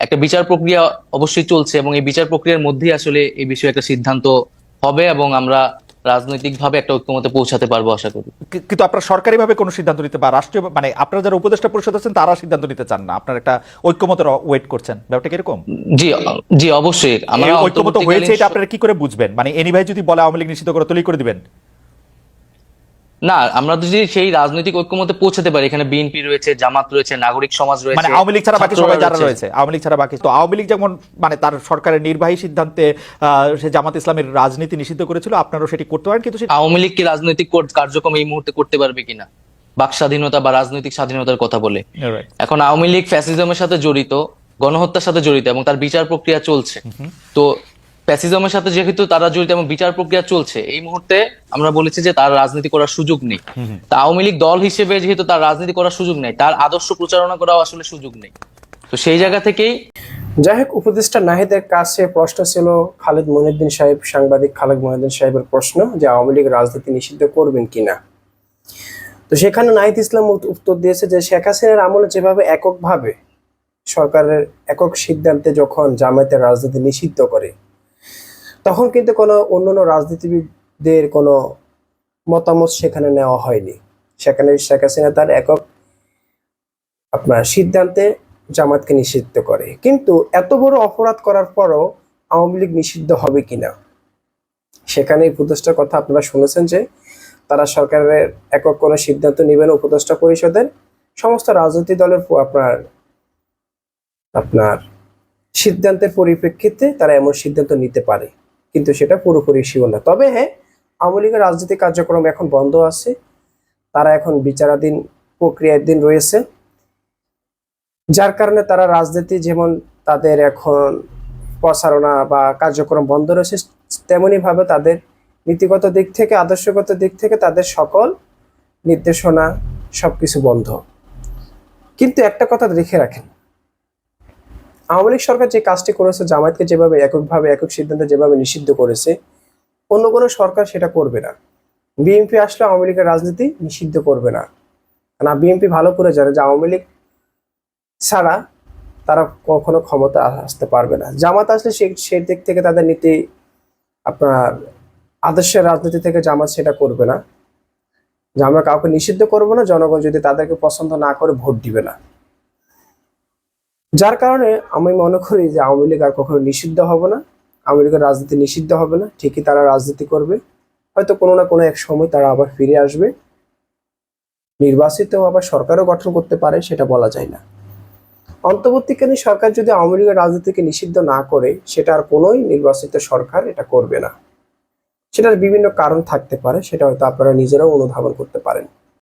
একটা বিচার প্রক্রিয়া অবশ্যই চলছে এবং এই বিচার প্রক্রিয়ার মধ্যেই আসলে এই বিষয়ে একটা সিদ্ধান্ত হবে এবং আমরা রাজনৈতিকভাবে একটা ঐক্যমতে পৌঁছাতে পারব আশা করি। কিন্তু আপনারা সরকারিভাবে কোনো সিদ্ধান্ত নিতে বা রাষ্ট্রীয় মানে আপনারা যারা উপদেষ্টা পরিষদ আছেন তারা সিদ্ধান্ত নিতে চান না? আপনার একটা ঐক্যমতের ওয়েট করছেন। ব্যাপারটা কীরকম? জি জি অবশ্যই। আমরা ঐক্যমত হয়েছে এটা আপনারা কি করে বুঝবেন? মানে এনি ভাই যদি বলে আওয়ামী লীগ নিষিদ্ধ করে তৈরি করে দিবেন। না আমরা যদি সেই রাজনৈতিক ঐক্যমতে পৌঁছাতে পারি এখানে বিএনপি রয়েছে জামাত রয়েছে নাগরিক সমাজ রয়েছে মানে আওয়ামী লীগ ছাড়া বাকি সবাই যারা রয়েছে। আওয়ামী লীগ ছাড়া বাকি তো আওয়ামী লীগ যেমন মানে তার সরকারের নির্বাহী সিদ্ধান্তে সে জামাত ইসলামের রাজনীতি নিষিদ্ধ করেছিল আপনারাও সেটি করতে পারেন কিন্তু আওয়ামী লীগ কি রাজনৈতিক কোর- কার্যক্রম এই মুহূর্তে করতে পারবে কিনা? বাক স্বাধীনতা বা রাজনৈতিক স্বাধীনতার কথা বলে। এখন আওয়ামী লীগ ফ্যাসিজমের সাথে জড়িত গণহত্যার সাথে জড়িত এবং তার বিচার প্রক্রিয়া চলছে। তো ফ্যাসিজমের সাথে যেহেতু তারা জড়িত এবং বিচার প্রক্রিয়া চলছে এই মুহূর্তে আমরা বলেছি যে তার রাজনীতি করার সুযোগ নেই। তা আওয়ামী লীগ দল হিসেবে যেহেতু তার রাজনীতি করার সুযোগ নেই তার আদর্শ প্রচারণা করাও আসলে সুযোগ নেই। তো সেই জায়গা থেকেই যাই হোক উপদেষ্টা নাহিদের কাছে প্রশ্ন ছিল খালেদ মহিউদ্দিন সাহেব সাংবাদিক খালেদ মহিউদ্দিন সাহেবের প্রশ্ন যে আওয়ামী লীগ রাজনীতি নিষিদ্ধ করবেন কিনা। তো সেখানে নাহিদ ইসলাম উত্তর দিয়েছে যে শেখ হাসিনার আমলে যেভাবে এককভাবে সরকারের একক সিদ্ধান্তে যখন জামায়াতের রাজনীতি নিষিদ্ধ করে তখন কিন্তু কোনো অন্যান্য রাজনীতিবিদদের কোনো মতামত সেখানে নেওয়া হয়নি। সেখানে শেখ হাসিনা তার একক আপনার সিদ্ধান্তে জামাতকে নিষিদ্ধ করে। কিন্তু এত বড় অপরাধ করার পরও আওয়ামী লীগ নিষিদ্ধ হবে কিনা? সেখানে উপদেষ্টার কথা আপনারা শুনেছেন যে তারা সরকারের একক কোনো সিদ্ধান্ত নেবেন উপদেষ্টা পরিষদের। সমস্ত রাজনৈতিক দলের আপনার আপনার সিদ্ধান্তের পরিপ্রেক্ষিতে তারা এমন সিদ্ধান্ত নিতে পারে। কিন্তু সেটা পুরোপুরি শিওর না। তবে হ্যাঁ আওয়ামী লীগের রাজনৈতিক কার্যক্রম এখন বন্ধ আছে। তারা এখন বিচারাধীন প্রক্রিয়ার দিন রয়েছে। যার কারণে তারা রাজনীতি যেমন তাদের এখন প্রচারণা বা কার্যক্রম বন্ধ রয়েছে তেমনি ভাবে তাদের নীতিগত দিক থেকে, আদর্শগত দিক থেকে তাদের সকল নির্দেশনা সবকিছু বন্ধ। কিন্তু একটা কথা রেখে রাখেন আওয়ামী লীগ সরকার যে কাজটি করেছে, জামায়াতকে যেভাবে এককভাবে, একক সিদ্ধান্তে যেভাবে নিষিদ্ধ করেছে, অন্য কোনো সরকার সেটা করবে না। বিএনপি আসলে আওয়ামী লীগের রাজনীতি নিষিদ্ধ করবে না। না, বিএনপি ভালো করে জানে যে আওয়ামী লীগ ছাড়া তারা কখনো ক্ষমতা আসতে পারবে না। জামাত আসলে সে সেই দিক থেকে তাদের নীতি, আপনার আদর্শের রাজনীতি থেকে জামাত সেটা করবে না। যে আমরা কাউকে নিষিদ্ধ করব না, জনগণ যদি তাদেরকে পছন্দ না করে, ভোট দিবে না। যার কারণে আমি মনে করি যে আওয়ামী লীগ আর কখনো নিষিদ্ধ হবে না। আওয়ামী লীগের রাজনীতি নিষিদ্ধ হবে না। ঠিকই তারা রাজনীতি করবে। হয়তো কোনো না কোনো এক সময় তারা আবার ফিরে আসবে। নির্বাচিত আবার সরকারও গঠন করতে পারে, সেটা বলা যায় না। অন্তর্বর্তীকালীন সরকার যদি আওয়ামী লীগের রাজনীতিকে নিষিদ্ধ না করে, সেটা আর কোনোই নির্বাচিত সরকার এটা করবে না। সেটার বিভিন্ন কারণ থাকতে পারে, সেটা হয়তো আপনারা নিজেরাও অনুধাবন করতে পারেন।